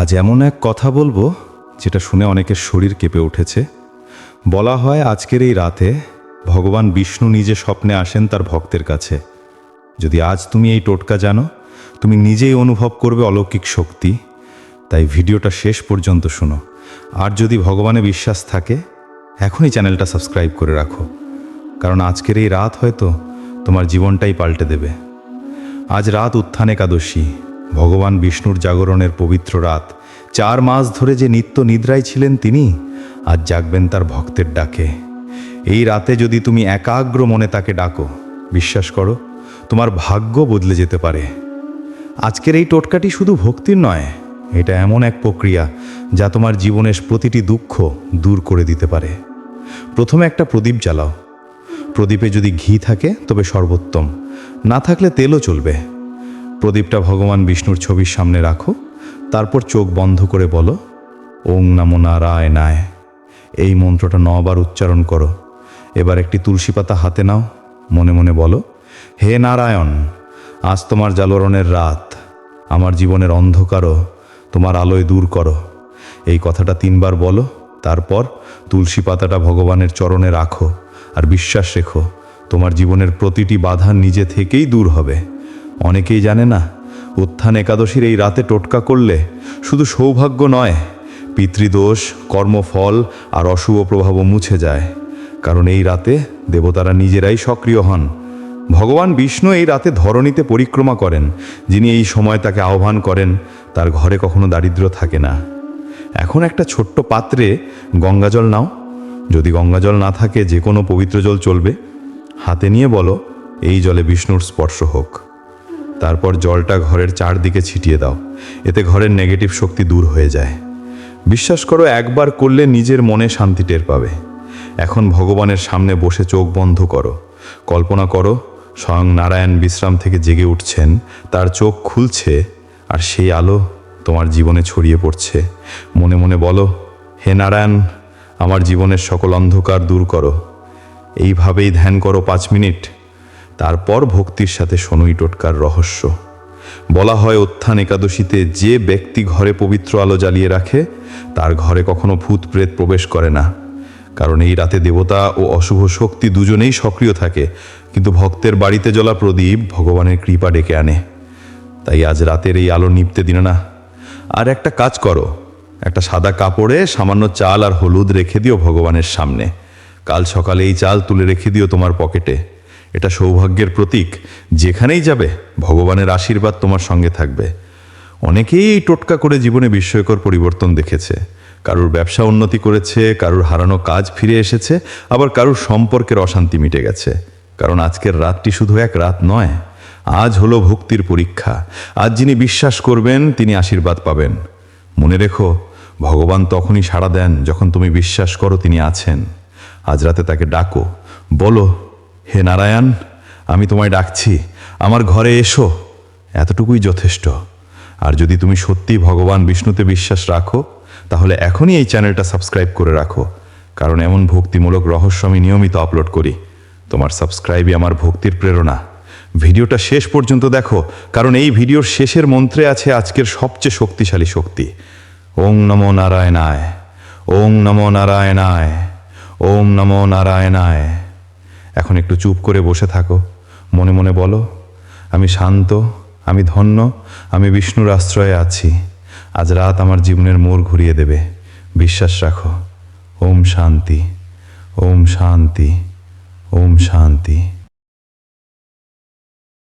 আজ এমন এক কথা বলব যেটা শুনে অনেকের শরীর কেঁপে উঠেছে। বলা হয় আজকের এই রাতে ভগবান বিষ্ণু নিজে স্বপ্নে আসেন তার ভক্তের কাছে। যদি আজ তুমি এই টোটকা জানো, তুমি নিজেই অনুভব করবে অলৌকিক শক্তি। তাই ভিডিওটা শেষ পর্যন্ত শোনো। আর যদি ভগবানে বিশ্বাস থাকে, এখনই চ্যানেলটা সাবস্ক্রাইব করে রাখো। কারণ আজকের এই রাত হয়তো তোমার জীবনটাই পাল্টে দেবে। আজ রাত উত্থান একাদশী। ভগবান বিষ্ণুর জাগরণের পবিত্র রাত। চার মাস ধরে যে নিত্য নিদ্রায় ছিলেন তিনি, আজ জাগবেন তার ভক্তের ডাকে। এই রাতে যদি তুমি একাগ্র মনে তাকে ডাকো, বিশ্বাস করো, তোমার ভাগ্য বদলে যেতে পারে। আজকের এই টোটকাটি শুধু ভক্তির নয়, এটা এমন এক প্রক্রিয়া যা তোমার জীবনের প্রতিটি দুঃখ দূর করে দিতে পারে। প্রথমে একটা প্রদীপ জ্বালাও। প্রদীপে যদি ঘি থাকে, তবে সর্বোত্তম। না থাকলে তেলও চলবে। প্রদীপটা ভগবান বিষ্ণুর ছবির সামনে রাখো, তারপর চোখ বন্ধ করে বলো, ওং নমো নারায়ণায়। এই মন্ত্রটা নবার উচ্চারণ করো। এবার একটি তুলসী পাতা হাতে নাও, মনে মনে বলো, হে নারায়ণ, আজ তোমার জাগরণের রাত, আমার জীবনের অন্ধকারও তোমার আলোয় দূর করো। এই কথাটা তিনবার বলো, তারপর তুলসী পাতাটা ভগবানের চরণে রাখো, আর বিশ্বাস রেখো, তোমার জীবনের প্রতিটি বাধা নিজে থেকেই দূর হবে। অনেকেই জানে না, উত্থান একাদশীর এই রাতে টোটকা করলে শুধু সৌভাগ্য নয়, পিতৃদোষ, কর্মফল আর অশুভ প্রভাবও মুছে যায়। কারণ এই রাতে দেবতারা নিজেরাই সক্রিয় হন। ভগবান বিষ্ণু এই রাতে ধরণীতে পরিক্রমা করেন, যিনি এই সময় তাকে আহ্বান করেন, তার ঘরে কখনো দারিদ্র থাকে না। এখন একটা ছোট্ট পাত্রে গঙ্গাজল নাও। যদি গঙ্গাজল না থাকে, যে কোনো পবিত্র জল চলবে। হাতে নিয়ে বলো, এই জলে বিষ্ণুর স্পর্শ হোক। তারপর জলটা ঘরের চারদিকে ছিটিয়ে দাও। এতে ঘরের নেগেটিভ শক্তি দূর হয়ে যায়। বিশ্বাস করো, একবার করলে নিজের মনে শান্তি টের পাবে। এখন ভগবানের সামনে বসে চোখ বন্ধ করো। কল্পনা করো, স্বয়ং নারায়ণ বিশ্রাম থেকে জেগে উঠছেন, তার চোখ খুলছে, আর সেই আলো তোমার জীবনে ছড়িয়ে পড়ছে। মনে মনে বলো, হে নারায়ণ, আমার জীবনের সকল অন্ধকার দূর করো। এইভাবেই ধ্যান করো পাঁচ মিনিট। তারপর ভক্তির সাথে শোনুই টোটকার রহস্য। বলা হয়, উত্থান একাদশীতে যে ব্যক্তি ঘরে পবিত্র আলো জ্বালিয়ে রাখে, তার ঘরে কখনো ভূত প্রেত প্রবেশ করে না। কারণ এই রাতে দেবতা ও অশুভ শক্তি দুজনেই সক্রিয় থাকে, কিন্তু ভক্তের বাড়িতে জ্বলা প্রদীপ ভগবানের কৃপা ডেকে আনে। তাই আজ রাতের এই আলো নিপতে দিন না। আর একটা কাজ করো, একটা সাদা কাপড়ে সামান্য চাল আর হলুদ রেখে দিও ভগবানের সামনে। কাল সকালে এই চাল তুলে রেখে দিও তোমার পকেটে। এটা সৌভাগ্যের প্রতীক। যেখানেই যাবে, ভগবানের আশীর্বাদ তোমার সঙ্গে থাকবে। অনেকেই এই টোটকা করে জীবনে বিস্ময়কর পরিবর্তন দেখেছে। কারুর ব্যবসা উন্নতি করেছে, কারুর হারানো কাজ ফিরে এসেছে, আবার কারুর সম্পর্কের অশান্তি মিটে গেছে। কারণ আজকের রাতটি শুধু এক রাত নয়, আজ হলো ভক্তির পরীক্ষা। আজ যিনি বিশ্বাস করবেন, তিনি আশীর্বাদ পাবেন। মনে রেখো, ভগবান তখনই সাড়া দেন যখন তুমি বিশ্বাস করো তিনি আছেন। আজ রাতে তাকে ডাকো, বলো হে নারায়ণ, আমি তোমায় ডাকছি। আমার ঘরে এসো, এতটুকুই যথেষ্ট। আর যদি তুমি সত্যি ভগবান বিষ্ণুতে বিশ্বাস রাখো, তাহলে এখনই এই চ্যানেলটা সাবস্ক্রাইব করে রাখো। কারণ এমন ভক্তিমূলক রহস্য আমি নিয়মিত আপলোড করি। তোমার সাবস্ক্রাইবই আমার ভক্তির প্রেরণা। ভিডিওটা শেষ পর্যন্ত দেখো, কারণ এই ভিডিওর শেষের মন্ত্রে আছে আজকের সবচেয়ে শক্তিশালী শক্তি। ওং নমো নারায়ণায়, ওং নমো নারায়ণায়, ওং নমো নারায়ণায়। এখন একটু চুপ করে বসে থাকো। মনে মনে বলো, আমি শান্ত, আমি ধন্য, আমি বিষ্ণুর আশ্রয়ে আছি। আজ রাত আমার জীবনের মোড় ঘুরিয়ে দেবে। বিশ্বাস রাখো, ওম শান্তি ওম শান্তি ওম শান্তি।